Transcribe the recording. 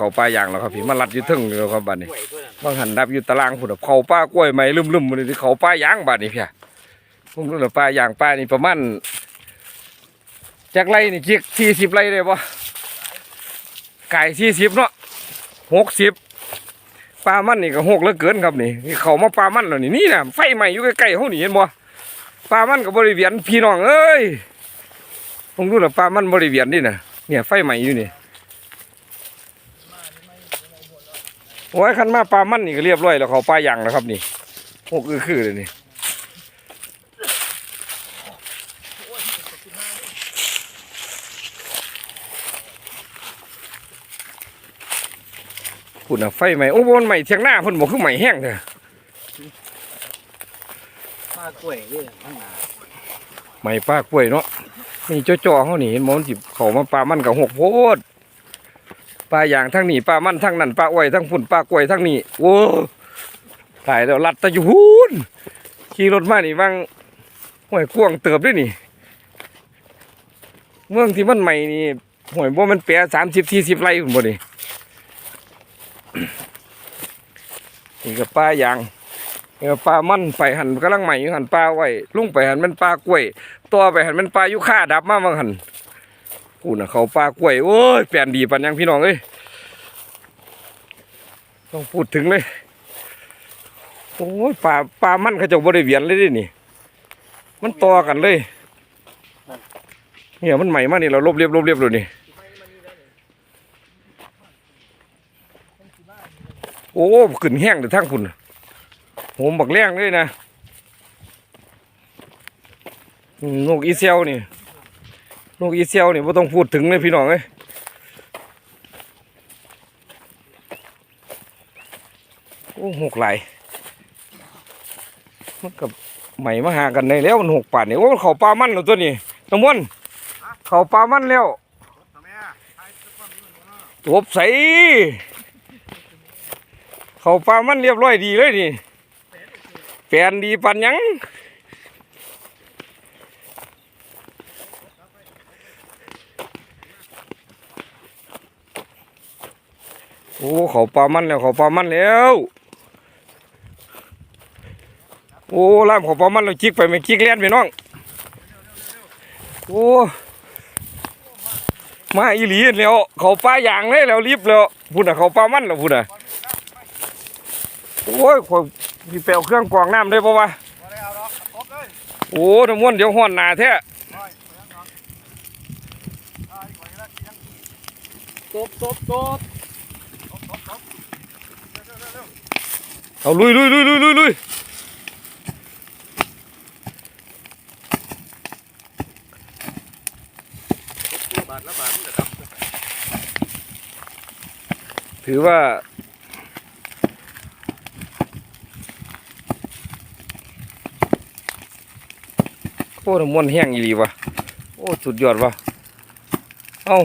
เขาปลาอย่างแล้วครับพี่มารัดอยู่เทึงอยู่แล้วครับบัดนี้มันั้บางหันดับอยู่ตารางพุ่นเขาปลากล้วยใหม่ลืมๆมันที่เขาปลายางบัดนี้เพียผมรู้แล้วปลาย่างปลานี่ประมาณจากไรนี่จิกสี่สิบไรเลยปะไก่สี่สิบเนาะหกสิบปลามันนี่ก็หกเหลือเกินครับนี่นี่เขามาปลามันแล้วนี่นี่นะไฟใหม่อยู่ใกล้ๆเขานี่เห็นบ่ปลามันกับบริเวียนพี่น้องเอ้ยผมรู้แล้วปลามันบริเวียนนี่นะเนี่ยไฟใหม่อยู่นี่ โอ้ยคันมาปลามันนี่ก็เรียบร้อยแล้วเขาปลาอย่างแล้วครับนี่หกคือๆเลยนี่พุ่นอะไฟใหม่โอ้บนใหม่เทียงหน้าเพุ่นบอกคือใหม่แห้งเถอะปลากล้วยนี่ข้างหน้าใหม่ปลากล้วยเนาะนี่จ่อๆเขานี่เห็นหมอนสิเขามาปลามันกับหกโพด ปลาอย่างทั้งนี้ปลามันทั้งนั้นปลาอ้อยทั้งพุ่นปลากล้วยทั้งนี้โอ้ตายแล้วลัดตะยู่พูนขี่รถมานี่บางห่วยกวงเติบด้วยนี่ เมืองที่มันใหม่นี่ห่วยบ่มันแปรสามสิบสี่สิบไร่พุ่นบ่นี่นี่ก็ปลาอย่างนี่ก็ปลามันไปหันกำลังใหม่อยู่หันปลาไว้ลุงไปหันมันปลากล้วยตัวไปหันมันปลายุค่าดับมาบางหัน กูน่ะเขาปลากล้วยโอ้ยเปลนดีปันยังพี่น้องเอ้ยต้องพูดถึงเลยโอ้ยปลาปลามันเขาจะบริเวียนเลยดินี่ มันต่อกันเลยเนี่ยมันใหม่มากนี่เราลบเรียบลบเรียบเลยนี่โอ้ขึ้นแห้งเดี๋ยทั้งคุณโหมบักแรงเลยนะนกอีเซียวนี่ นกอีเซียวนี่ไม่ต้องพูดถึงเลยพี่น้องเอ้ยโอ้หกไหลมันกับใหม่มาหากันในแล้วมันหกป่านนี่โอ้มันเขาปลามันแล้วตัวนี้น้ำมันเขาปลามันแล้วตะก้อนนี่มันบ่เนาะจบใสเขาปลามันเรียบร้อยดีเลยนี่แปลนดีปันยัง โอ้เขาปลามันแล้วเขาปลามันแล้วโอ้ล่ามเขาปลามันแล้วจิกไปไม่จิกเลี้ยนไปน้องโอ้มาอีหลีแล้วเขาปลาอย่างเลยแล้วรีบแล้วพูดน่ะเขาปลามันแล้วพูดน่ะโอ้ยขอยพี่แปลวเครื่องกรองน้ำได้ปะวะบ่ได้เอาบเลยโอ้ทั้งมวนเดี๋ยวห้อนหนาแท้ร้อยเปลืองดอกอ่าอีกหน่อยก็ได้ยังตบตบตบตบตบตบ เอาลุยลุยลุยลุยลุยลุยถือว่า โอ้น้ำมันแห้งอีหลีวะโอ้ สุดยอดวะเอ้า